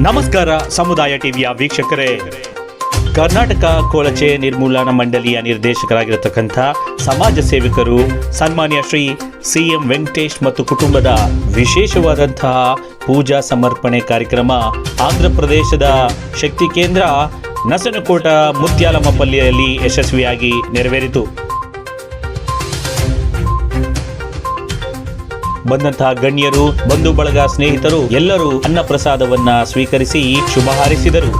ನಮಸ್ಕಾರ ಸಮುದಾಯ ಟಿವಿಯ ವೀಕ್ಷಕರೇ. ಕರ್ನಾಟಕ ಕೊಳಚೆ ನಿರ್ಮೂಲನಾ ಮಂಡಳಿಯ ನಿರ್ದೇಶಕರಾಗಿರತಕ್ಕಂಥ ಸಮಾಜ ಸೇವಕರು, ಸನ್ಮಾನ್ಯ ಶ್ರೀ ಸಿ ಎಂ ವೆಂಕಟೇಶ್ ಮತ್ತು ಕುಟುಂಬದ ವಿಶೇಷವಾದಂತಹ ಪೂಜಾ ಸಮರ್ಪಣೆ ಕಾರ್ಯಕ್ರಮ ಆಂಧ್ರ ಪ್ರದೇಶದ ಶಕ್ತಿ ಕೇಂದ್ರ, ನಸನಕೋಟ ಮುತ್ಯಾಲಮಪಲ್ಲಿಯಲ್ಲಿ ಯಶಸ್ವಿಯಾಗಿ ನೆರವೇರಿತು. ಬಂದಂತಹ ಗಣ್ಯರು, ಬಂಧು ಬಳಗ ಸ್ನೇಹಿತರು ಎಲ್ಲರೂ ಅನ್ನ ಪ್ರಸಾದವನ್ನ ಸ್ವೀಕರಿಸಿ ಶುಭ ಹಾರೈಸಿದರು.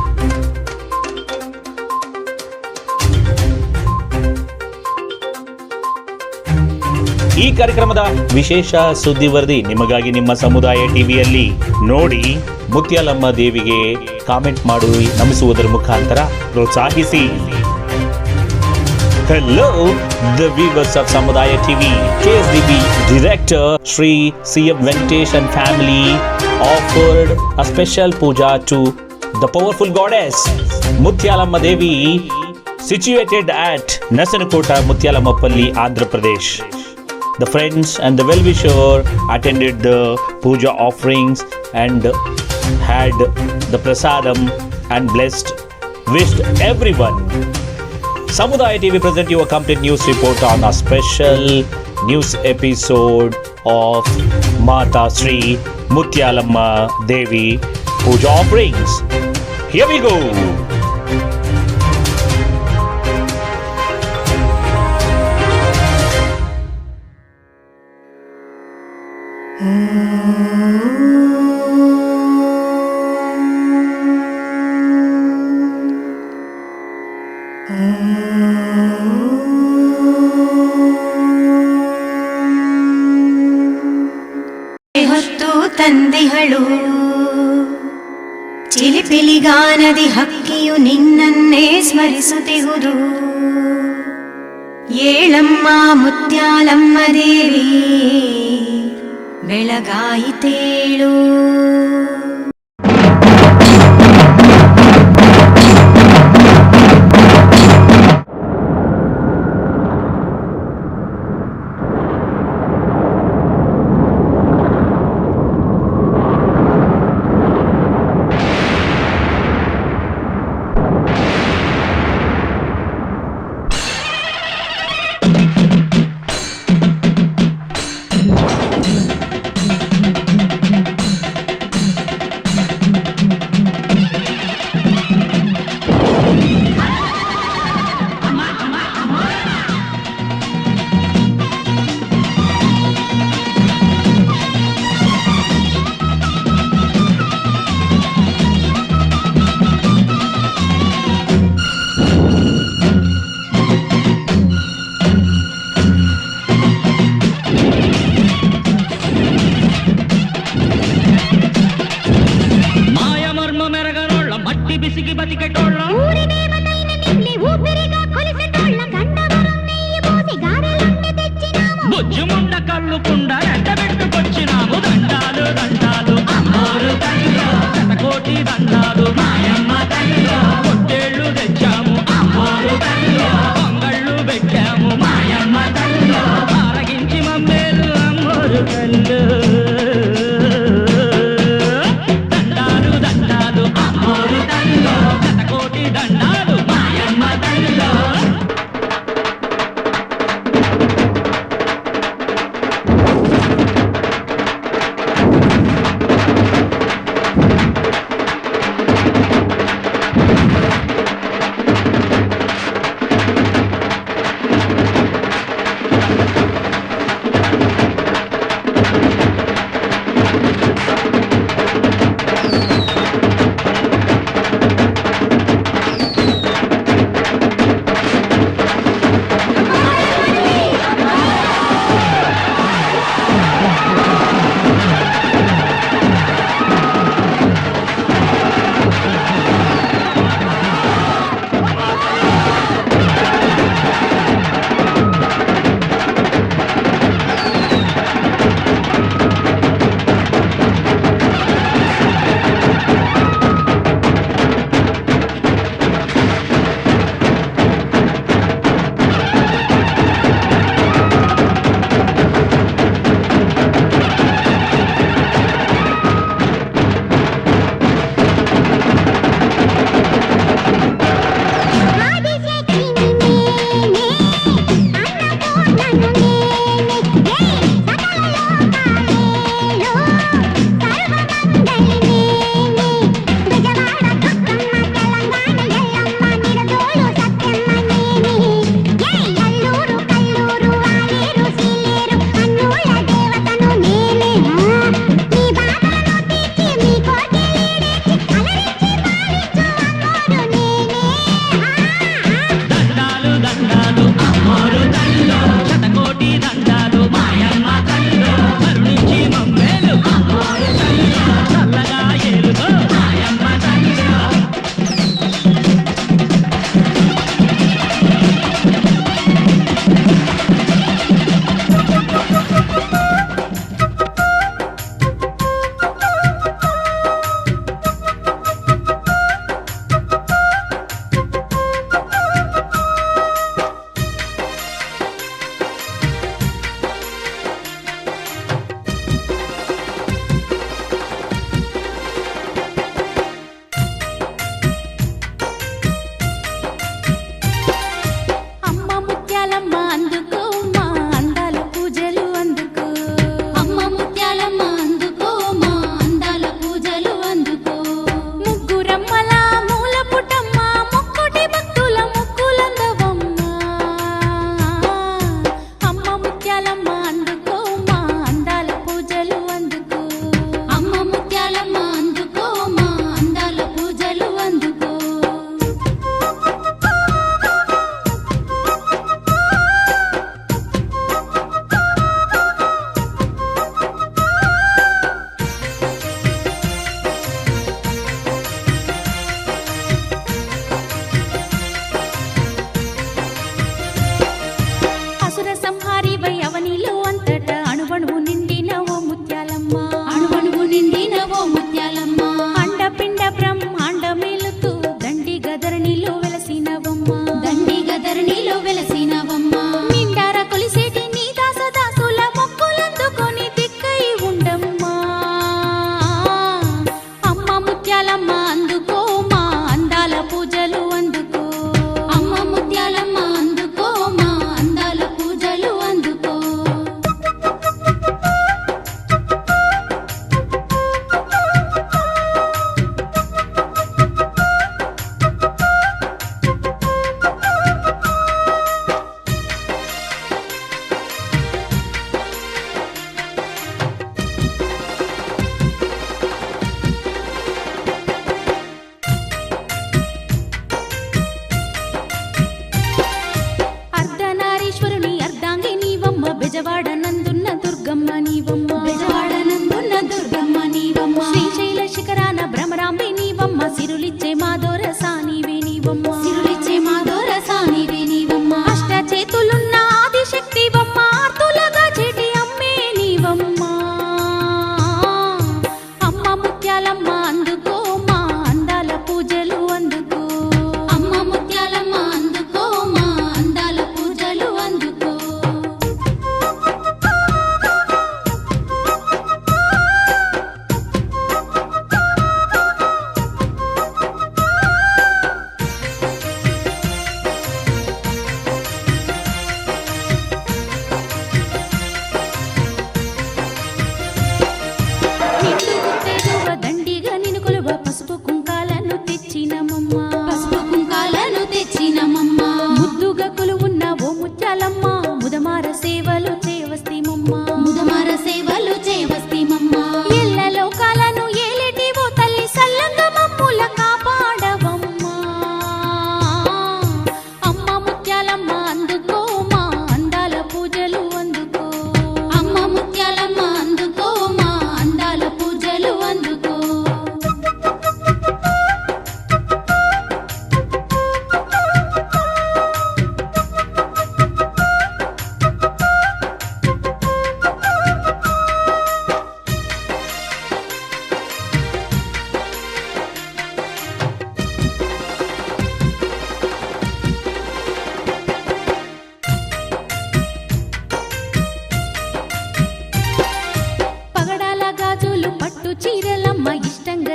ಈ ಕಾರ್ಯಕ್ರಮದ ವಿಶೇಷ ಸುದ್ದಿ ವರದಿ ನಿಮಗಾಗಿ ನಿಮ್ಮ ಸಮುದಾಯ ಟಿವಿಯಲ್ಲಿ ನೋಡಿ ಮುತ್ಯಾಲಮ್ಮ ದೇವಿಗೆ ಕಾಮೆಂಟ್ ಮಾಡಿ ನಮಿಸುವುದರ ಮುಖಾಂತರ ಪ್ರೋತ್ಸಾಹಿಸಿ. Hello, the viewers of Samudaya TV. KSDB director Sri CM Venkatesh and family offered a special puja to the powerful goddess Mutyalamma Devi situated at Nasanakota Mutyalamappalli, Andhra Pradesh. The friends and the well-wisher attended the puja offerings and had the prasadam and blessed, wished everyone Samudaya TV present you a complete news report on a special news episode of Mata Sri Mutyalamma Devi Puja offerings. Here we go. Mm. ತಂದಿಹಳು ಚಿಲಿಪಿಲಿಗಾನದಿ ಹಕ್ಕಿಯು ನಿನ್ನನ್ನೇ ಸ್ಮರಿಸುತ್ತಿಹುದು. ಏಳಮ್ಮ ಮುತ್ಯಾಲಮ್ಮ ದೇವಿ ಬೆಳಗಾಯಿತೇಳು తిరిగి బతికెటోళ్ళం. ఊరి దేవతైన పెట్టుకొచ్చినాము. దండాలు దండాలు కోటి దండాలు మాయమ్మ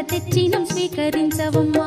తెచ్చినం స్వీకరించవమ్మా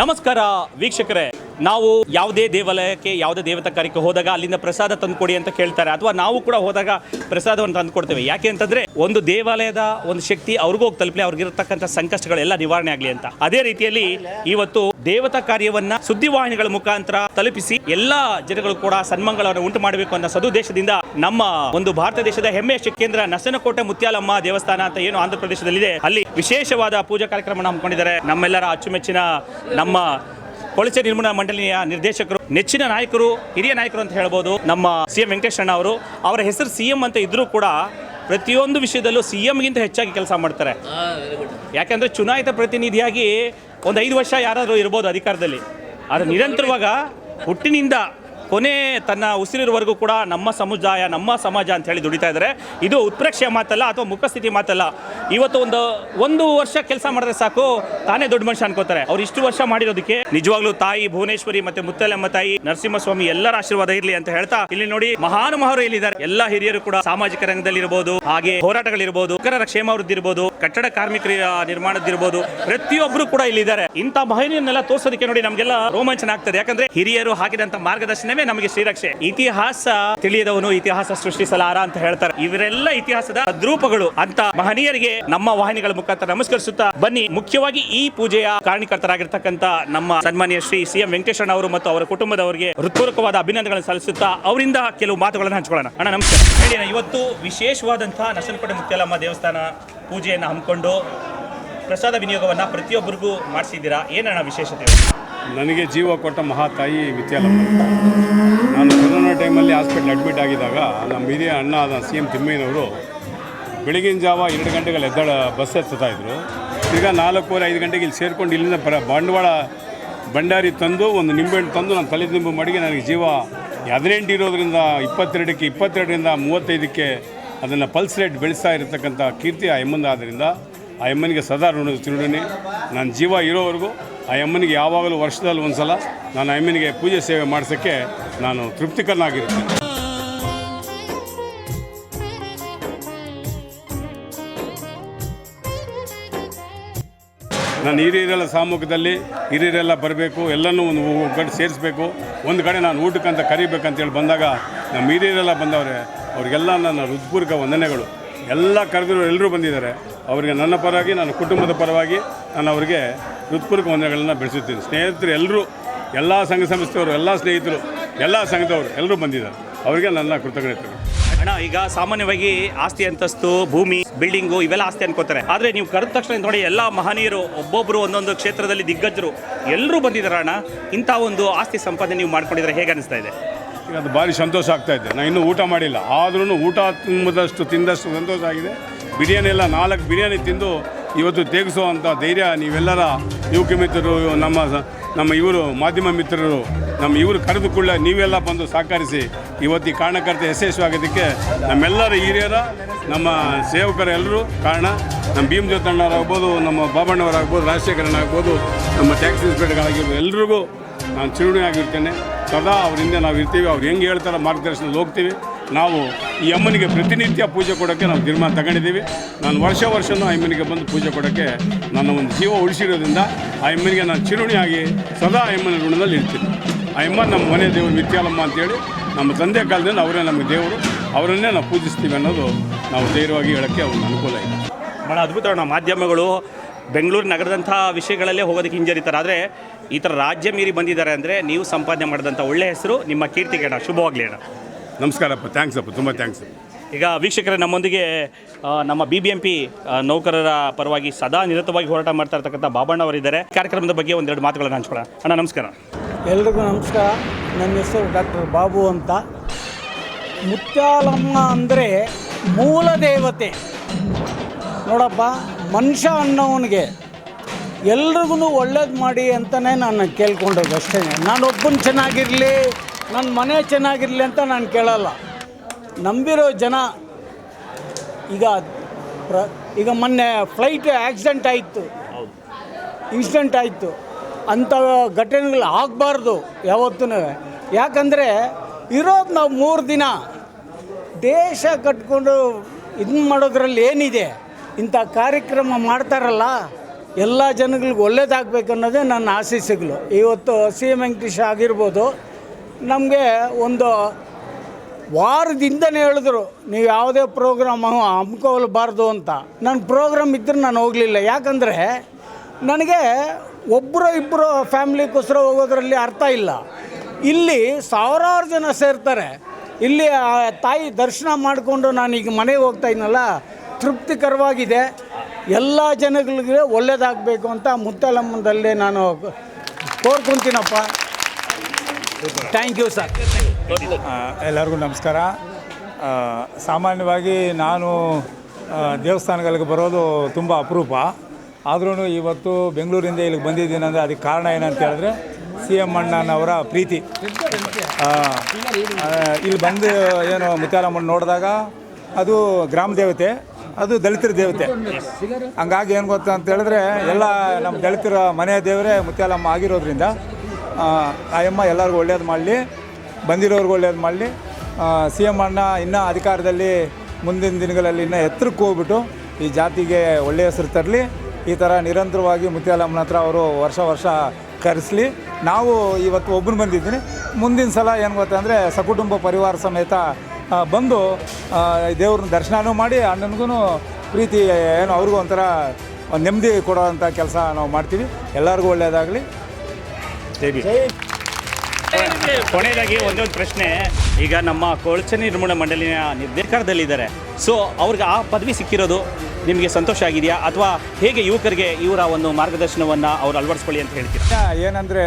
ನಮಸ್ಕಾರ ವೀಕ್ಷಕರೇ. ನಾವು ಯಾವುದೇ ದೇವಾಲಯಕ್ಕೆ, ಯಾವುದೇ ದೇವತಾ ಕಾರ್ಯಕ್ಕೆ ಹೋದಾಗ ಅಲ್ಲಿಂದ ಪ್ರಸಾದ ತಂದುಕೊಡಿ ಅಂತ ಕೇಳ್ತಾರೆ. ಅಥವಾ ನಾವು ಕೂಡ ಹೋದಾಗ ಪ್ರಸಾದವನ್ನು ತಂದುಕೊಡ್ತೇವೆ ಯಾಕೆ ಅಂತಂದ್ರೆ ಒಂದು ದೇವಾಲಯದ ಒಂದು ಶಕ್ತಿ ಅವ್ರಿಗೂ ಹೋಗಿ ತಲುಪಲಿ ಅವ್ರಿಗಿರತಕ್ಕಂಥ ಸಂಕಷ್ಟಗಳೆಲ್ಲ ನಿವಾರಣೆ ಆಗಲಿ ಅಂತ. ಅದೇ ರೀತಿಯಲ್ಲಿ ಇವತ್ತು ದೇವತಾ ಕಾರ್ಯವನ್ನ ಸುದ್ದಿವಾಹಿನಿಗಳ ಮುಖಾಂತರ ತಲುಪಿಸಿ ಎಲ್ಲಾ ಜನಗಳು ಕೂಡ ಸನ್ಮಂಗಳವನ್ನು ಉಂಟು ಮಾಡಬೇಕು ಅನ್ನೋ ಸದುದ್ದೇಶದಿಂದ ನಮ್ಮ ಒಂದು ಭಾರತ ದೇಶದ ಹೆಮ್ಮೆಯ ಕೇಂದ್ರ ನಸನಕೋಟೆ ಮುತ್ಯಾಲಮ್ಮ ದೇವಸ್ಥಾನ ಅಂತ ಏನು ಆಂಧ್ರ ಪ್ರದೇಶದಲ್ಲಿದೆ. ಅಲ್ಲಿ ವಿಶೇಷವಾದ ಪೂಜಾ ಕಾರ್ಯಕ್ರಮ ಹಮ್ಮಿಕೊಂಡಿದ್ದಾರೆ ನಮ್ಮೆಲ್ಲರ ಅಚ್ಚುಮೆಚ್ಚಿನ ನಮ್ಮ ಕೊಳಚೆ ನಿರ್ಮೂಲನಾ ಮಂಡಳಿಯ ನಿರ್ದೇಶಕರು ನೆಚ್ಚಿನ ನಾಯಕರು ಹಿರಿಯ ನಾಯಕರು ಅಂತ ಹೇಳ್ಬೋದು ನಮ್ಮ ಸಿ ಎಂ ವೆಂಕಟೇಶ್ ಅಣ್ಣ ಅವರು. ಅವರ ಹೆಸರು ಸಿ ಎಂ ಅಂತ ಇದ್ರೂ ಕೂಡ ಪ್ರತಿಯೊಂದು ವಿಷಯದಲ್ಲೂ ಸಿ ಎಂಗಿಂತ ಹೆಚ್ಚಾಗಿ ಕೆಲಸ ಮಾಡ್ತಾರೆ. ಯಾಕೆಂದರೆ ಚುನಾಯಿತ ಪ್ರತಿನಿಧಿಯಾಗಿ ಒಂದು ಐದು ವರ್ಷ ಯಾರಾದರೂ ಇರ್ಬೋದು ಅಧಿಕಾರದಲ್ಲಿ. ಆದರೆ ನಿರಂತರವಾಗ ಹುಟ್ಟಿನಿಂದ ಕೊನೆ ತನ್ನ ಉಸಿರಿರುವವರೆಗೂ ಕೂಡ ನಮ್ಮ ಸಮುದಾಯ, ನಮ್ಮ ಸಮಾಜ ಅಂತ ಹೇಳಿ ದುಡಿತಾ ಇದ್ದಾರೆ. ಇದು ಉತ್ಪ್ರೇಕ್ಷೆಯ ಮಾತಲ್ಲ ಅಥವಾ ಮುಖಸ್ಥಿತಿ ಮಾತಲ್ಲ? ಇವತ್ತು ಒಂದು ಒಂದು ವರ್ಷ ಕೆಲಸ ಮಾಡಿದ್ರೆ ಸಾಕು, ತಾನೇ ದೊಡ್ಡ ಮನುಷ್ಯ ಅನ್ಕೋತಾರೆ. ಅವ್ರು ಇಷ್ಟು ವರ್ಷ ಮಾಡಿರೋದಕ್ಕೆ ನಿಜವಾಗ್ಲೂ ತಾಯಿ ಭುವನೇಶ್ವರಿ ಮತ್ತೆ ಮುತ್ತಲಮ್ಮ ತಾಯಿ ನರಸಿಂಹಸ್ವಾಮಿ ಎಲ್ಲರ ಆಶೀರ್ವಾದ ಇರಲಿ ಅಂತ ಹೇಳ್ತಾ ಇಲ್ಲಿ ನೋಡಿ ಮಹಾನುಮಹರು ಇಲ್ಲಿದ್ದಾರೆ ಎಲ್ಲ ಹಿರಿಯರು ಕೂಡ ಸಾಮಾಜಿಕ ರಂಗದಲ್ಲಿ ಇರಬಹುದು ಹಾಗೆ ಹೋರಾಟಗಳಿರ್ಬೋದು ಉಗ್ರರ ಕ್ಷೇಮಾಭಿವೃದ್ಧಿ ಇರಬಹುದು ಕಟ್ಟಡ ಕಾರ್ಮಿಕರ ನಿರ್ಮಾಣದಿರ್ಬೋದು ಪ್ರತಿಯೊಬ್ಬರು ಕೂಡ ಇಲ್ಲಿದ್ದಾರೆ. ಇಂಥ ಮಹಿಳೆಯನ್ನೆಲ್ಲ ತೋರ್ಸೋದಕ್ಕೆ ನೋಡಿ ನಮಗೆಲ್ಲ ರೋಮಾಂಚನ ಆಗ್ತದೆ. ಯಾಕಂದ್ರೆ ಹಿರಿಯರು ಹಾಕಿದಂತ ಮಾರ್ಗದರ್ಶನವೇ ನಮಗೆ ಶ್ರೀರಕ್ಷೆ. ಇತಿಹಾಸ ತಿಳಿಯದವನು ಇತಿಹಾಸ ಸೃಷ್ಟಿಸಲಾರ ಅಂತ ಹೇಳ್ತಾರೆ. ಇವರೆಲ್ಲ ಇತಿಹಾಸದ ಸದ್ರೂಪಗಳು ಅಂತ ಮಹನೀಯರಿಗೆ ನಮ್ಮ ವಾಹಿನಿಗಳ ಮುಖಾಂತರ ನಮಸ್ಕರಿಸುತ್ತಾ ಬನ್ನಿ. ಮುಖ್ಯವಾಗಿ ಈ ಪೂಜೆಯ ಕಾರಣಕರ್ತರಾಗಿರ್ತಕ್ಕಂಥ ನಮ್ಮ ಸನ್ಮಾನ್ಯ ಶ್ರೀ ಸಿ ಎಂ ವೆಂಕಟೇಶ್ವರ ಅವರು ಮತ್ತು ಅವರ ಕುಟುಂಬದವರಿಗೆ ಹೃತ್ಪೂರ್ವಕವಾದ ಅಭಿನಂದನೆಗಳನ್ನು ಸಲ್ಲಿಸುತ್ತಾ ಅವರಿಂದ ಕೆಲವು ಮಾತುಗಳನ್ನು ಹಂಚಿಕೊಳ್ಳೋಣ. ಅಣ್ಣ, ನಮಸ್ಕಾರ. ಹೇಳಿ ಇವತ್ತು ವಿಶೇಷವಾದಂತಹ ನಸಲ್ಪಡೆ ಮುತ್ಯಾಲಮ್ಮ ದೇವಸ್ಥಾನ ಪೂಜೆಯನ್ನು ಹಮ್ಮಿಕೊಂಡು ಪ್ರಸಾದ ವಿನಿಯೋಗವನ್ನು ಪ್ರತಿಯೊಬ್ಬರಿಗೂ ಮಾಡಿಸಿದ್ದೀರಾ? ಏನಣ್ಣ ವಿಶೇಷತೆ? ನನಗೆ ಜೀವ ಕೊಟ್ಟ ಮಹಾತಾಯಿ ವಿದ್ಯಾಲಮ್ಮ ನಾನು ಕೊರೋನಾ ಟೈಮಲ್ಲಿ ಹಾಸ್ಪಿಟ್ಲ್ ಅಡ್ಮಿಟ್ ಆಗಿದ್ದಾಗ ನಮ್ಮ ಹಿರಿಯ ಅಣ್ಣ ಆದ ಸಿ ಎಂ ತಿಮ್ಮಯ್ಯನವರು ಬೆಳಗಿನ ಜಾವ ಎರಡು ಗಂಟೆಗೆ ಎದ್ದಾಳ ಬಸ್ ಹತ್ತುತ್ತಾ ಇದ್ರು. ಈಗ ನಾಲ್ಕೂವರೆ, ಐದು ಗಂಟೆಗೆ ಇಲ್ಲಿ ಸೇರಿಕೊಂಡು ಇಲ್ಲಿಂದ ಬರ ಬಂಡವಾಳ ಭಂಡಾರಿ ತಂದು ಒಂದು ನಿಂಬೆಹಣ್ಣು ತಂದು ನಾನು ತಲೆ ನಿಂಬು ಮಡಿಗೆ ನನಗೆ ಜೀವ ಹದಿನೆಂಟು ಇರೋದರಿಂದ ಇಪ್ಪತ್ತೆರಡಕ್ಕೆ, ಇಪ್ಪತ್ತೆರಡರಿಂದ ಮೂವತ್ತೈದಕ್ಕೆ ಅದನ್ನು ಪಲ್ಸ್ ರೇಟ್ ಬೆಳೆಸ್ತಾ ಇರತಕ್ಕಂಥ ಕೀರ್ತಿ ಆ ಎಮ್ಮಂದಾದ್ದರಿಂದ ಆ ಅಮ್ಮನಿಗೆ ಸದಾ ಋಣ ತಿರುಡಿನಿ ನನ್ನ ಜೀವ ಇರೋವರೆಗೂ ಆ ಅಮ್ಮನಿಗೆ ಯಾವಾಗಲೂ ವರ್ಷದಲ್ಲಿ ಒಂದು ಸಲ ನಾನು ಅಮ್ಮನಿಗೆ ಪೂಜೆ ಸೇವೆ ಮಾಡಿಸೋಕ್ಕೆ ನಾನು ತೃಪ್ತಿಕರನಾಗಿರ್ತೇನೆ ನಾನು ಹಿರಿಯರೆಲ್ಲ ಸಾಮೂಹಿಕದಲ್ಲಿ ಹಿರಿಯರೆಲ್ಲ ಬರಬೇಕು, ಎಲ್ಲನೂ ಒಂದು ಕಡೆ ಸೇರಿಸ್ಬೇಕು, ಒಂದು ಕಡೆ ನಾನು ಊಟಕ್ಕಂತ ಕರಿಬೇಕಂತೇಳಿ ಬಂದಾಗ ನಮ್ಮ ಹಿರಿಯರೆಲ್ಲ ಬಂದವ್ರೆ, ಅವರಿಗೆಲ್ಲ ನನ್ನ ಹೃತ್ಪೂರ್ವಕ ವಂದನೆಗಳು. ಎಲ್ಲ ಕರೆದಿರೋ ಎಲ್ಲರೂ ಬಂದಿದ್ದಾರೆ. ಅವರಿಗೆ ನನ್ನ ಪರವಾಗಿ, ನನ್ನ ಕುಟುಂಬದ ಪರವಾಗಿ, ನಾನು ಅವರಿಗೆ ಹೃತ್ಪೂರ್ವಕ ವಂದನೆಗಳನ್ನು ಬೆಳೆಸುತ್ತೇನೆ. ಸ್ನೇಹಿತರು ಎಲ್ಲರೂ, ಎಲ್ಲ ಸಂಘ ಸಂಸ್ಥೆಯವರು, ಎಲ್ಲ ಸ್ನೇಹಿತರು, ಎಲ್ಲ ಸಂಘದವರು ಎಲ್ಲರೂ ಬಂದಿದ್ದಾರೆ. ಅವರಿಗೆ ನನ್ನ ಕೃತಜ್ಞತೆಗಳು. ಅಣ್ಣ, ಈಗ ಸಾಮಾನ್ಯವಾಗಿ ಆಸ್ತಿ ಅಂತಸ್ತು, ಭೂಮಿ, ಬಿಲ್ಡಿಂಗು ಇವೆಲ್ಲ ಆಸ್ತಿ ಅನ್ಕೋತಾರೆ. ಆದರೆ ನೀವು ಕರೆದ ತಕ್ಷಣ ನೋಡಿ ಎಲ್ಲ ಮಹನೀಯರು ಒಬ್ಬೊಬ್ಬರು ಒಂದೊಂದು ಕ್ಷೇತ್ರದಲ್ಲಿ ದಿಗ್ಗಜರು ಎಲ್ಲರೂ ಬಂದಿದ್ದಾರೆ ಅಣ್ಣ. ಇಂಥ ಒಂದು ಆಸ್ತಿ ಸಂಪಾದನೆ ನೀವು ಮಾಡ್ಕೊಂಡಿದ್ರೆ ಹೇಗೆ ಅನಿಸ್ತಾ ಇದೆ? ಈಗ ಅದು ಭಾರಿ ಸಂತೋಷ ಆಗ್ತಾ ಇದೆ. ನಾನು ಇನ್ನೂ ಊಟ ಮಾಡಿಲ್ಲ. ಆದ್ರೂ ಊಟ ತುಂಬಿದಷ್ಟು ತಿಂದಷ್ಟು ಸಂತೋಷ ಆಗಿದೆ. ಬಿರಿಯಾನಿ ಎಲ್ಲ ನಾಲ್ಕು ಬಿರಿಯಾನಿ ತಿಂದು ಇವತ್ತು ತೇಗಿಸುವಂಥ ಧೈರ್ಯ ನೀವೆಲ್ಲರ ಯುವಕ ಮಿತ್ರರು, ನಮ್ಮ ನಮ್ಮ ಇವರು, ಮಾಧ್ಯಮ ಮಿತ್ರರು, ನಮ್ಮ ಇವರು ಕರೆದು ಕೂಡ ನೀವೆಲ್ಲ ಬಂದು ಸಹಕರಿಸಿ ಇವತ್ತು ಈ ಕಾರಣಕರ್ತ ಯಶಸ್ವಿ ಆಗೋದಕ್ಕೆ ನಮ್ಮೆಲ್ಲರ ಹಿರಿಯರ, ನಮ್ಮ ಸೇವಕರ ಎಲ್ಲರೂ ಕಾರಣ. ನಮ್ಮ ಭೀಮ್ ಜೋತಣ್ಣವರಾಗ್ಬೋದು ನಮ್ಮ ಬಾಬಣ್ಣವರಾಗ್ಬೋದು ರಾಜಶೇಖರನ್ ಆಗ್ಬೋದು ನಮ್ಮ ಟ್ಯಾಕ್ಸಿ ಇನ್ಸ್ಪೆಕ್ಟರ್ಗಳಾಗಿರ್ಬೋದು ಎಲ್ರಿಗೂ ನಾನು ಚಿರುಣಿಯಾಗಿರ್ತೇನೆ ಸದಾ ಅವರಿಂದ ನಾವು ಇರ್ತೀವಿ, ಅವ್ರು ಹೆಂಗೆ ಹೇಳ್ತಾರೋ ಮಾರ್ಗದರ್ಶನದಲ್ಲಿ ಹೋಗ್ತೀವಿ. ನಾವು ಈ ಅಮ್ಮನಿಗೆ ಪ್ರತಿನಿತ್ಯ ಪೂಜೆ ಕೊಡೋಕ್ಕೆ ನಾವು ತೀರ್ಮಾನ ತಗೊಂಡಿದ್ದೀವಿ. ನಾನು ವರ್ಷ ವರ್ಷವೂ ಅಮ್ಮನಿಗೆ ಬಂದು ಪೂಜೆ ಕೊಡೋಕ್ಕೆ ನನ್ನ ಒಂದು ಜೀವ ಉಳಿಸಿರೋದ್ರಿಂದ ಆ ಅಮ್ಮನಿಗೆ ನಾನು ಚಿರುಣಿಯಾಗಿ ಸದಾ ಆ ಅಮ್ಮನ ಋಣದಲ್ಲಿ ಇರ್ತೀನಿ. ಆ ಅಮ್ಮ ನಮ್ಮ ಮನೆ ದೇವರು ನಿತ್ಯಾಲಮ್ಮ ಅಂತೇಳಿ ನಮ್ಮ ತಂದೆ ಕಾಲದಿಂದ ಅವರೇ ನಮಗೆ ದೇವರು. ಅವರನ್ನೇ ನಾವು ಪೂಜಿಸ್ತೀವಿ ಅನ್ನೋದು ನಾವು ಧೈರ್ಯವಾಗಿ ಹೇಳೋಕ್ಕೆ ಒಂದು ಅನುಕೂಲ ಇದೆ. ಭಾಳ ಅದ್ಭುತ ಮಾಧ್ಯಮಗಳು. ಬೆಂಗಳೂರು ನಗರದಂಥ ವಿಷಯಗಳಲ್ಲೇ ಹೋಗೋದಕ್ಕೆ ಹಿಂಜರಿತಾರೆ ಆದರೆ ಈ ಥರ ರಾಜ್ಯ ಮೀರಿ ಬಂದಿದ್ದಾರೆ ಅಂದರೆ ನೀವು ಸಂಪಾದನೆ ಮಾಡಿದಂಥ ಒಳ್ಳೆಯ ಹೆಸರು ನಿಮ್ಮ ಕೀರ್ತಿಗೆ ಅಣ್ಣ ಶುಭವಾಗಲಿ ಅಣ್ಣ. ನಮಸ್ಕಾರಪ್ಪ. ಥ್ಯಾಂಕ್ಸ್ ಅಪ್ಪ. ತುಂಬ ಥ್ಯಾಂಕ್ಸ್ ಈಗ ವೀಕ್ಷಕರೇ ನಮ್ಮೊಂದಿಗೆ ನಮ್ಮ ಬಿ ಬಿ ಎಂ ಪಿ ನೌಕರರ ಪರವಾಗಿ ಸದಾ ನಿರತವಾಗಿ ಹೋರಾಟ ಮಾಡ್ತಾ ಇರ್ತಕ್ಕಂಥ ಬಾಬಣ್ಣ ಅವರಿದ್ದಾರೆ. ಕಾರ್ಯಕ್ರಮದ ಬಗ್ಗೆ ಒಂದೆರಡು ಮಾತುಗಳನ್ನು ಹಂಚ್ಕೊಳ್ಳೋಣ. ಅಣ್ಣ ನಮಸ್ಕಾರ. ಎಲ್ರಿಗೂ ನಮಸ್ಕಾರ. ನನ್ನ ಹೆಸರು ಡಾಕ್ಟರ್ ಬಾಬು ಅಂತ. ಮುತ್ಯಾಲಮ್ಮ ಅಂದರೆ ಮೂಲ ದೇವತೆ. ನೋಡಪ್ಪ, ಮನುಷ್ಯ ಅನ್ನೋವನಿಗೆ ಎಲ್ರಿಗೂ ಒಳ್ಳೇದು ಮಾಡಿ ಅಂತಲೇ ನಾನು ಕೇಳ್ಕೊಂಡದ್ದು ಅಷ್ಟೇ. ನಾನೊಬ್ಬನ ಚೆನ್ನಾಗಿರಲಿ ನನ್ನ ಮನೆ ಚೆನ್ನಾಗಿರಲಿ ಅಂತ ನಾನು ಕೇಳಲ್ಲ. ನಂಬಿರೋ ಜನ ಈಗ ಪ್ರ, ಈಗ ಮೊನ್ನೆ ಫ್ಲೈಟ್ ಆಕ್ಸಿಡೆಂಟ್ ಆಯಿತು. ಇನ್ಸಿಡೆಂಟ್ ಆಯಿತು. ಅಂಥ ಘಟನೆಗಳು ಆಗಬಾರ್ದು ಯಾವತ್ತೂ ಯಾಕಂದರೆ ಇರೋದು ನಾವು ಮೂರು ದಿನ ದೇಶ ಕಟ್ಕೊಂಡು ಇದನ್ನ ಮಾಡೋದ್ರಲ್ಲಿ ಏನಿದೆ? ಇಂಥ ಕಾರ್ಯಕ್ರಮ ಮಾಡ್ತಾರಲ್ಲ, ಎಲ್ಲ ಜನಗಳಿಗೆ ಒಳ್ಳೇದಾಗಬೇಕು ಅನ್ನೋದೇ ನನ್ನ ಸಿಗಲು ಇವತ್ತು ಸಿ ಎಂ ವೆಂಕಟೇಶ್ ಆಗಿರ್ಬೋದು, ನಮಗೆ ಒಂದು ವಾರದಿಂದನೇ ಹೇಳಿದ್ರು, ನೀವು ಯಾವುದೇ ಪ್ರೋಗ್ರಾಮ್ ಹಮ್ಕೋಲ್ಬಾರ್ದು ಅಂತ. ನನ್ನ ಪ್ರೋಗ್ರಾಮ್ ಇದ್ದರೆ ನಾನು ಹೋಗಲಿಲ್ಲ. ಯಾಕಂದರೆ ನನಗೆ ಒಬ್ಬರು ಇಬ್ಬರು ಫ್ಯಾಮ್ಲಿಗೋಸ್ಕರ ಹೋಗೋದ್ರಲ್ಲಿ ಅರ್ಥ ಇಲ್ಲ. ಇಲ್ಲಿ ಸಾವಿರಾರು ಜನ ಸೇರ್ತಾರೆ. ಇಲ್ಲಿ ತಾಯಿ ದರ್ಶನ ಮಾಡಿಕೊಂಡು ಈಗ ಮನೆಗೆ ಹೋಗ್ತಾ ಇದ್ನಲ್ಲ ತೃಪ್ತಿಕರವಾಗಿದೆ. ಎಲ್ಲ ಜನಗಳಿಗೆ ಒಳ್ಳೇದಾಗಬೇಕು ಅಂತ ಮುತ್ತಲಮ್ಮದಲ್ಲಿ ನಾನು ಕೋರ್ಕೊತೀನಪ್ಪ ಥ್ಯಾಂಕ್ ಯು ಸರ್. ಎಲ್ಲರಿಗೂ ನಮಸ್ಕಾರ. ಸಾಮಾನ್ಯವಾಗಿ ನಾನು ದೇವಸ್ಥಾನಗಳಿಗೆ ಬರೋದು ತುಂಬ ಅಪರೂಪ. ಆದ್ರೂ ಇವತ್ತು ಬೆಂಗಳೂರಿಂದ ಇಲ್ಲಿಗೆ ಬಂದಿದ್ದೀನಿ ಅಂದರೆ ಅದಕ್ಕೆ ಕಾರಣ ಏನಂತ ಹೇಳಿದ್ರೆ ಸಿ ಎಂ ಅಣ್ಣನವರ ಪ್ರೀತಿ. ಇಲ್ಲಿ ಬಂದು ಏನು ಮುತ್ಯಾಲಮ್ಮನ ನೋಡಿದಾಗ ಅದು ಗ್ರಾಮ ದೇವತೆ. ಅದು ದಲಿತರ ದೇವತೆ. ಹಂಗಾಗಿ ಏನು ಗೊತ್ತಾ ಅಂತ ಹೇಳಿದ್ರೆ, ಎಲ್ಲ ನಮ್ಮ ದಲಿತರ ಮನೆಯ ದೇವರೇ ಮುತ್ಯಾಲಮ್ಮ ಆಗಿರೋದ್ರಿಂದ ಆಯಮ್ಮ ಎಲ್ಲರಿಗೂ ಒಳ್ಳೇದು ಮಾಡಲಿ, ಬಂದಿರೋರ್ಗೂ ಒಳ್ಳೇದು ಮಾಡಲಿ. ಸಿ ಎಂ ಅಣ್ಣ ಇನ್ನೂ ಅಧಿಕಾರದಲ್ಲಿ ಮುಂದಿನ ದಿನಗಳಲ್ಲಿ ಇನ್ನೂ ಎತ್ತರಕ್ಕೆ ಹೋಗ್ಬಿಟ್ಟು ಈ ಜಾತಿಗೆ ಒಳ್ಳೆಯ ಹೆಸರು ತರಲಿ. ಈ ಥರ ನಿರಂತರವಾಗಿ ಮುತ್ಯಾಲಮ್ಮನ ಹತ್ರ ಅವರು ವರ್ಷ ವರ್ಷ ಕರೆಸಲಿ. ನಾವು ಇವತ್ತು ಒಬ್ಬನು ಬಂದಿದ್ದೀನಿ. ಮುಂದಿನ ಸಲ ಏನು ಗೊತ್ತಂದರೆ ಸಕುಟುಂಬ ಪರಿವಾರ ಸಮೇತ ಬಂದು ದೇವ್ರನ್ನ ದರ್ಶನನೂ ಮಾಡಿ ಅಣ್ಣನಿಗೂ ಪ್ರೀತಿ ಏನು ಅವ್ರಿಗೂ ಒಂಥರ ನೆಮ್ಮದಿ ಕೊಡೋವಂಥ ಕೆಲಸ ನಾವು ಮಾಡ್ತೀವಿ. ಎಲ್ಲರಿಗೂ ಒಳ್ಳೆಯದಾಗಲಿ ದೇವಿ ಕೊನೆಯದಾಗಿ ಒಂದೊಂದು ಪ್ರಶ್ನೆ. ಈಗ ನಮ್ಮ ಕೊಳಚೆ ನಿರ್ಮೂಲ ಮಂಡಳಿಯ ನಿರ್ದೇಶಕರದಲ್ಲಿದ್ದಾರೆ ಸೊ ಅವ್ರಿಗೆ ಆ ಪದವಿ ಸಿಕ್ಕಿರೋದು ನಿಮಗೆ ಸಂತೋಷ ಆಗಿದೆಯಾ? ಅಥವಾ ಹೇಗೆ ಯುವಕರಿಗೆ ಇವರ ಒಂದು ಮಾರ್ಗದರ್ಶನವನ್ನು ಅವ್ರು ಅಳವಡಿಸ್ಕೊಳ್ಳಿ ಅಂತ ಹೇಳ್ತೀರಾ? ಏನಂದರೆ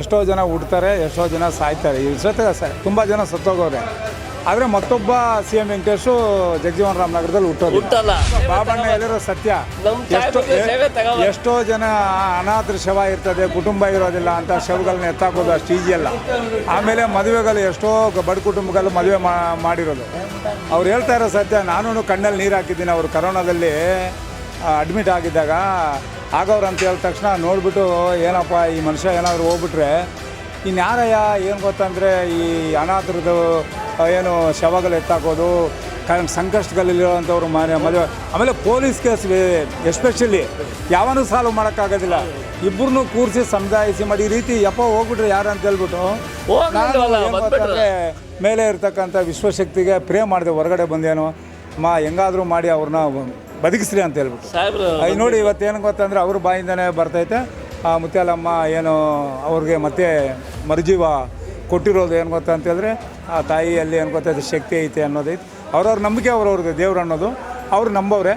ಎಷ್ಟೋ ಜನ ಹುಡ್ತಾರೆ ಎಷ್ಟೋ ಜನ ಸಾಯ್ತಾರೆ. ಈ ಜೊತೆ ತುಂಬ ಜನ ಸತ್ತೋಗವ್ರೆ ಆದರೆ ಮತ್ತೊಬ್ಬ ಸಿ ಎಂ ವೆಂಕಟೇಶು ಜಗಜೀವನ ರಾಮ್ ನಗರದಲ್ಲಿ ಹುಟ್ಟೋದು ಬಾಬಣ್ಣ ಹೇಳಿರೋ ಸತ್ಯ. ಎಷ್ಟೋ ಎಷ್ಟೋ ಜನ ಅನಾಥರ ಶವ ಇರ್ತದೆ ಕುಟುಂಬ ಇರೋದಿಲ್ಲ ಅಂತ ಶವಗಳನ್ನ ಎತ್ತಾಕೋದು ಅಷ್ಟು ಈಜಿ ಅಲ್ಲ. ಆಮೇಲೆ ಮದುವೆಗಳು ಎಷ್ಟೋ ಬಡ ಕುಟುಂಬಗಳು ಮದುವೆ ಮಾಡಿರೋದು. ಅವ್ರು ಹೇಳ್ತಾ ಇರೋ ಸತ್ಯ ನಾನು ಕಣ್ಣಲ್ಲಿ ನೀರು ಹಾಕಿದ್ದೀನಿ. ಅವರು ಕರೋನಾದಲ್ಲಿ ಅಡ್ಮಿಟ್ ಆಗಿದ್ದಾಗ ಆಗವ್ರು ಅಂತ ಹೇಳಿದ ತಕ್ಷಣ ನೋಡಿಬಿಟ್ಟು ಏನಪ್ಪ ಈ ಮನುಷ್ಯ ಏನಾದರೂ ಹೋಗ್ಬಿಟ್ರೆ ಇನ್ಯಾರಯ್ಯ ಏನು ಗೊತ್ತಂದರೆ ಈ ಅನಾಥರದ್ದು ಏನು ಶವಗಳು ಎತ್ತಾಕೋದು ಕಾರಣ ಸಂಕಷ್ಟಗಳಲ್ಲಿರೋವಂಥವ್ರು ಮನೆ ಮದುವೆ. ಆಮೇಲೆ ಪೊಲೀಸ್ ಕೇಸ್ ಎಸ್ಪೆಷಲಿ ಯಾವನು ಸಾಲ್ವ್ ಮಾಡೋಕ್ಕಾಗೋದಿಲ್ಲ. ಇಬ್ಬರನ್ನು ಕೂರಿಸಿ ಸಮುದಾಯಿಸಿ ಮಾಡಿ ಈ ರೀತಿ ಯಪ್ಪ ಹೋಗ್ಬಿಟ್ರೆ ಯಾರು ಅಂತ ಹೇಳ್ಬಿಟ್ಟು ಮೇಲೆ ಇರ್ತಕ್ಕಂಥ ವಿಶ್ವಶಕ್ತಿಗೆ ಪ್ರೇ ಮಾಡಿದೆ ಹೊರಗಡೆ ಬಂದೇನು ಮಾ ಹೆಂಗಾದರೂ ಮಾಡಿ ಅವ್ರನ್ನ ಬದುಕಿಸ್ರಿ ಅಂತ ಹೇಳ್ಬಿಟ್ಟು. ಅದು ನೋಡಿ ಇವತ್ತೇನು ಗೊತ್ತಂದ್ರೆ ಅವ್ರ ಬಾಯಿಂದನೇ ಬರ್ತೈತೆ. ಆ ಮುತ್ಯಾಲಮ್ಮ ಏನು ಅವ್ರಿಗೆ ಮತ್ತೆ ಮರುಜೀವ ಕೊಟ್ಟಿರೋದು ಏನು ಗೊತ್ತಾ ಅಂತೇಳಿದ್ರೆ ಆ ತಾಯಿಯಲ್ಲಿ ಏನು ಗೊತ್ತೈತೆ ಶಕ್ತಿ ಐತೆ ಅನ್ನೋದೈತೆ. ಅವ್ರವ್ರ ನಂಬಿಕೆ ಅವ್ರವ್ರಿಗೆ ದೇವ್ರು ಅನ್ನೋದು. ಅವ್ರು ನಂಬವ್ರೆ.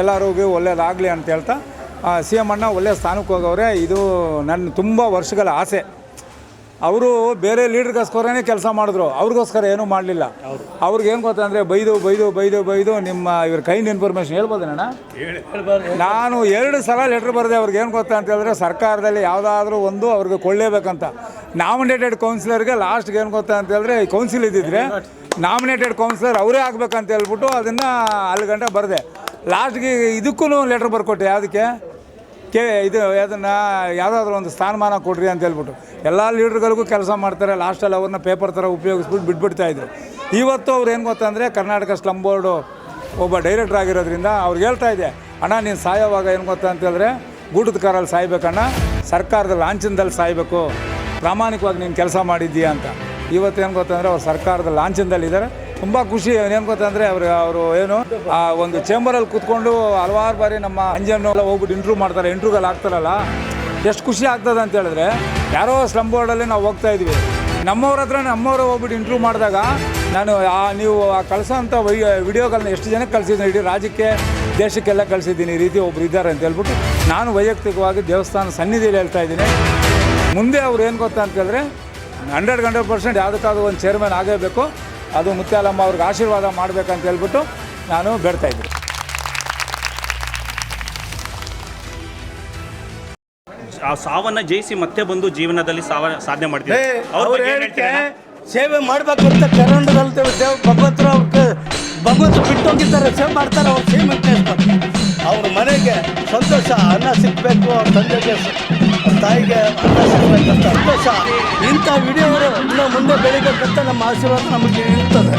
ಎಲ್ಲರಿಗೂ ಒಳ್ಳೇದಾಗಲಿ ಅಂತ ಹೇಳ್ತಾ ಸಿ ಎಂ ಅಣ್ಣ ಒಳ್ಳೆಯ ಸ್ಥಾನಕ್ಕೆ ಹೋಗವ್ರೆ. ಇದು ನನ್ನ ತುಂಬ ವರ್ಷಗಳ ಆಸೆ. ಅವರು ಬೇರೆ ಲೀಡ್ರಿಗೋಸ್ಕರನೇ ಕೆಲಸ ಮಾಡಿದ್ರು. ಅವ್ರಿಗೋಸ್ಕರ ಏನೂ ಮಾಡಲಿಲ್ಲ. ಅವ್ರಿಗೆ ಏನು ಗೊತ್ತಂದರೆ ಬೈದು ಬೈದು ಬೈದು ಬೈದು ನಿಮ್ಮ ಇವ್ರ ಕೈಂಡ್ ಇನ್ಫಾರ್ಮೇಷನ್ ಹೇಳ್ಬೋದೇನಣ್ಣ? ನಾನು ಎರಡು ಸಲ ಲೆಟ್ರ್ ಬರೆದೆ ಅವ್ರಿಗೆ ಏನು ಗೊತ್ತಾ ಅಂತ ಹೇಳಿದ್ರೆ ಸರ್ಕಾರದಲ್ಲಿ ಯಾವುದಾದ್ರೂ ಒಂದು ಅವ್ರಿಗೆ ಕೊಳ್ಳೇಬೇಕಂತ ನಾಮಿನೇಟೆಡ್ ಕೌನ್ಸಿಲರ್ಗೆ ಲಾಸ್ಟ್ಗೆ ಏನು ಗೊತ್ತಾ ಅಂತ ಹೇಳಿದ್ರೆ ಕೌನ್ಸಿಲ್ ಇದ್ದಿದ್ರೆ ನಾಮಿನೇಟೆಡ್ ಕೌನ್ಸಿಲರ್ ಅವರೇ ಆಗ್ಬೇಕಂತ ಹೇಳ್ಬಿಟ್ಟು ಅದನ್ನು ಅಲ್ಲಿ ಗಂಟೆ ಬರೆದೆ. ಲಾಸ್ಟ್ಗೆ ಇದಕ್ಕೂ ಲೆಟ್ರ್ ಬರ್ಕೊಟ್ಟೆ ಯಾವುದಕ್ಕೆ? ಕೆ, ಇದು ಅದನ್ನು ಯಾವುದಾದ್ರೂ ಒಂದು ಸ್ಥಾನಮಾನ ಕೊಡ್ರಿ ಅಂತ ಹೇಳ್ಬಿಟ್ಟು. ಎಲ್ಲ ಲೀಡ್ರ್ಗಳಿಗೂ ಕೆಲಸ ಮಾಡ್ತಾರೆ ಲಾಸ್ಟಲ್ಲಿ ಅವ್ರನ್ನ ಪೇಪರ್ ಥರ ಉಪಯೋಗಿಸ್ಬಿಟ್ಟು ಬಿಟ್ಬಿಡ್ತಾ ಇದ್ರು. ಇವತ್ತು ಅವ್ರು ಏನು ಗೊತ್ತಂದರೆ ಕರ್ನಾಟಕ ಸ್ಲಮ್ ಬೋರ್ಡು ಒಬ್ಬ ಡೈರೆಕ್ಟ್ರ್ ಆಗಿರೋದ್ರಿಂದ ಅವ್ರಿಗೆ ಹೇಳ್ತಾ ಇದೆ, ಅಣ್ಣ, ನೀನು ಸಾಯೋವಾಗ ಏನು ಗೊತ್ತಾ ಅಂತೇಳಿದ್ರೆ ಗೂಟದ ಕಾರಲ್ಲಿ ಸಾಯ್ಬೇಕಣ್ಣ, ಸರ್ಕಾರದ ಲಾಂಛನದಲ್ಲಿ ಸಾಯಬೇಕು. ಪ್ರಾಮಾಣಿಕವಾಗಿ ನೀನು ಕೆಲಸ ಮಾಡಿದ್ದೀಯಾ ಅಂತ. ಇವತ್ತು ಏನು ಗೊತ್ತಂದರೆ ಅವ್ರು ಸರ್ಕಾರದ ಲಾಂಛನದಲ್ಲಿದ್ದಾರೆ. ತುಂಬ ಖುಷಿ, ಏನು ಗೊತ್ತಂದ್ರೆ ಅವರು ಅವರು ಏನು, ಆ ಒಂದು ಚೇಂಬರಲ್ಲಿ ಕೂತ್ಕೊಂಡು ಹಲವಾರು ಬಾರಿ ನಮ್ಮ ಎಲ್ಲ ಹೋಗ್ಬಿಟ್ಟು ಇಂಟ್ರೂವ್ ಮಾಡ್ತಾರೆ ಇಂಟ್ರ್ಯೂಗಲ್ಲಿ ಆಗ್ತಾರಲ್ಲ. ಎಷ್ಟು ಖುಷಿ ಆಗ್ತದೆ ಅಂತ ಹೇಳಿದ್ರೆ, ಯಾರೋ ಸ್ಲಮ್ ಬೋರ್ಡಲ್ಲಿ ನಾವು ಹೋಗ್ತಾ ಇದ್ವಿ. ನಮ್ಮವ್ರ ಹತ್ರ ನಮ್ಮವ್ರು ಹೋಗ್ಬಿಟ್ಟು ಇಂಟ್ರೂವ್ ಮಾಡಿದಾಗ, ನಾನು ಆ, ನೀವು ಆ ಕಳ್ಸೋಂಥ ವೈ ವಿಡಿಯೋಗಳನ್ನ ಎಷ್ಟು ಜನಕ್ಕೆ ಕಳಿಸಿದ್ದೀನಿ, ಇಡೀ ರಾಜ್ಯಕ್ಕೆ, ದೇಶಕ್ಕೆಲ್ಲ ಕಳಿಸಿದ್ದೀನಿ, ಈ ರೀತಿ ಒಬ್ರು ಇದ್ದಾರೆ ಅಂತ ಹೇಳ್ಬಿಟ್ಟು ನಾನು ವೈಯಕ್ತಿಕವಾಗಿ ದೇವಸ್ಥಾನ ಸನ್ನಿಧಿಯಲ್ಲಿ ಹೇಳ್ತಾ ಇದ್ದೀನಿ. ಮುಂದೆ ಅವ್ರು ಏನು ಗೊತ್ತಾ ಅಂತ ಹೇಳಿದ್ರೆ, ಹಂಡ್ರೆಡ್ ಹಂಡ್ರೆಡ್ ಪರ್ಸೆಂಟ್ ಯಾವುದಕ್ಕಾದ್ರೂ ಒಂದು ಚೇರ್ಮನ್ ಆಗೇಬೇಕು. ಅದು ಮುತ್ಯಾಲಮ್ಮ ಅವ್ರಿಗೆ ಆಶೀರ್ವಾದ ಮಾಡಬೇಕಂತ ಹೇಳ್ಬಿಟ್ಟು ನಾನು ಬೇಡ್ತಾ ಇದ್ದೀನಿ. ಆ ಸಾವನ್ನ ಜಯಿಸಿ ಮತ್ತೆ ಬಂದು ಜೀವನದಲ್ಲಿ ಸಾವ ಸಾಧನೆ ಮಾಡಿದ್ರೆ ಅವ್ರ ಅವ್ರು ಬಗ್ಗೆ ಏನ್ ಹೇಳಿಕೆ ಹೇಳ್ತೀರಾ? ಸೇವೆ ಮಾಡ್ಬೇಕು ಅಂತ ಕರಂಡದಲ್ಲಿ ದೇವ್ ಭಗವಂತರು ಅವ್ರ ಭಗವಂತ ಬಿಟ್ಟೋಗಿದ್ದಾರೆ ಸೇವೆ ಮಾಡ್ತಾರೆ ಅವ್ರು ಸೇವೆ ಅವ್ರ ಮನೆಗೆ ಸಂತೋಷ, ಅನ್ನ ಸಿಗಬೇಕು, ಅವ್ರ ತಂದೆಗೆ ತಾಯಿಗೆ ಅನ್ನ ಸಿಗಬೇಕಂತ ಸಂತೋಷ. ಇಂಥ ವಿಡಿಯೋಗಳು ಇನ್ನೂ ಮುಂದೆ ಬೆಳಿಬೇಕಂತ ನಮ್ಮ ಆಶೀರ್ವಾದ ನಮಗೆ ಇರ್ತದೆ.